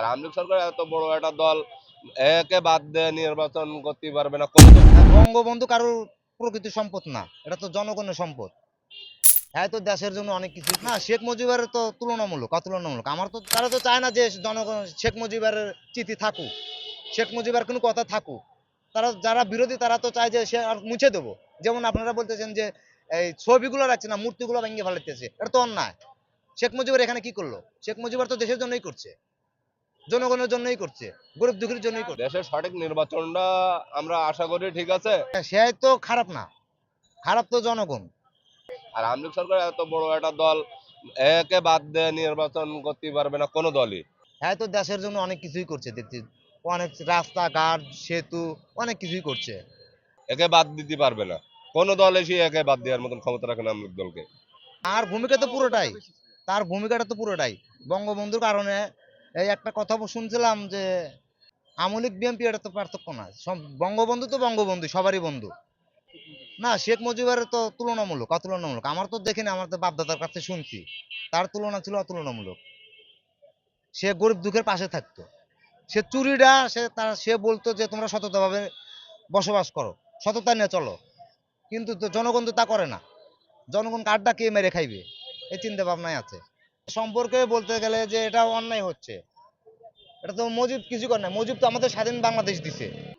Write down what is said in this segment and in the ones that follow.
আর আমলিক সরকার এত বড় একটা দল, একে বাদ দিয়ে নির্বাচন করতে পারবে না। বঙ্গবন্ধু কারোর প্রকৃত সম্পদ না, এটা তো জনগণের সম্পদ। হ্যাঁ তো দেশের জন্য অনেক কিছু। না, শেখ মুজিবের তো তুলনামূলক, অতুলনামূলক। আমার তো, তারা তো চায় না যে জনগণ, শেখ মুজিবের চিঠি থাকুক। শেখ মুজিবের কোনো কথা থাকুক। তারা, যারা বিরোধী, তারা তো চায় যে সে আর মুছে দেবো। যেমন আপনারা বলতেছেন যে, এই ছবিগুলো রাখছে না, মূর্তিগুলো ভেঙে ফেলাইতেছে। এটা তো অন্যায়। শেখ মুজিবের এখানে কি করল? শেখ মুজিবের তো দেশের জন্যই করছে। জনগণের জন্যই করছে গরিব দুঃখীর জন্যই করছে। দেশের সঠিক নির্বাচনটা আমরা আশা করি ঠিক আছে। সে তো খারাপ না খারাপ তো জনগণ। আর আমলিক সরকার এত বড় একটা দল একে বাদ দিয়ে নির্বাচন করতে পারবে না কোনো দলই। হ্যাঁ তো দেশের জন্য অনেক কিছুই করছে দেখছি। অনেক রাস্তাঘাট সেতু অনেক কিছুই করছে। একে বাদ দিতে পারবে না। কোনো দল এসে একে বাদ দেওয়ার মতন ক্ষমতা রাখে না আমলিক দলকে। আর ভূমিকা তো পুরোটাই তার ভূমিকাটা তো পুরোটাই। বঙ্গবন্ধুর কারণে এই একটা কথা শুনছিলাম যে আমলিক বিএনপি এটা তো পার্থক্য না বঙ্গবন্ধু তো বঙ্গবন্ধু, সবারই বন্ধু। না, শেখ মুজিবের তো তুলনামূলক, অতুলনামূলক। আমার তো দেখিনি, আমার তো বাপদাদার কাছে শুনছি। তার তুলনা ছিল অতুলনামূলক। সে গরিব দুঃখের পাশে থাকতো। সে চুরিটা সে তার, সে বলতো যে তোমরা সততাভাবে বসবাস করো, সততা নিয়ে চলো। কিন্তু তো জনগণ তো তা করে না। জনগণ কার্ডটা কে মেরে খাইবে। এই চিন্তা ভাবনায় আছে। সম্পর্কে বলতে গেলে যে এটা অন্যায় হচ্ছে। এটা তো মজিব কিছু করে না মজিব তো আমাদের স্বাধীন বাংলাদেশ দিছে।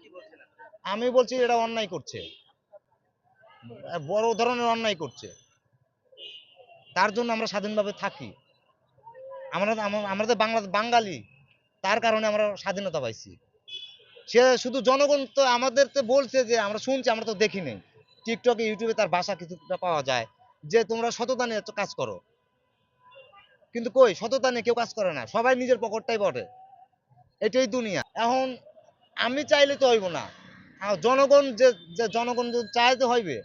আমি বলছি এটা অন্যায় করছে। বড় ধরনের অন্যায় করছে। তার জন্য আমরা স্বাধীনভাবে থাকি। আমরা আমরা- আমরা তো বাংলা বাঙালি। তার কারণে আমরা স্বাধীনতা পাইছি। সে শুধু জনগণ তো আমাদের তো বলছে যে আমরা শুনছি, আমরা তো দেখি নাই। টিকটকে ইউটিউবে তার ভাষা কিছুটা পাওয়া যায়। যে তোমরা সততা নিয়ে কাজ করো। কিন্তু কই? সততা নিয়ে কেউ কাজ করে না। সবাই নিজের পকেটটাই বটে। এটাই দুনিয়া। এখন আমি চাইলে তো হইব না। জনগণ যে জনগণ যদি চাইতে হইবে।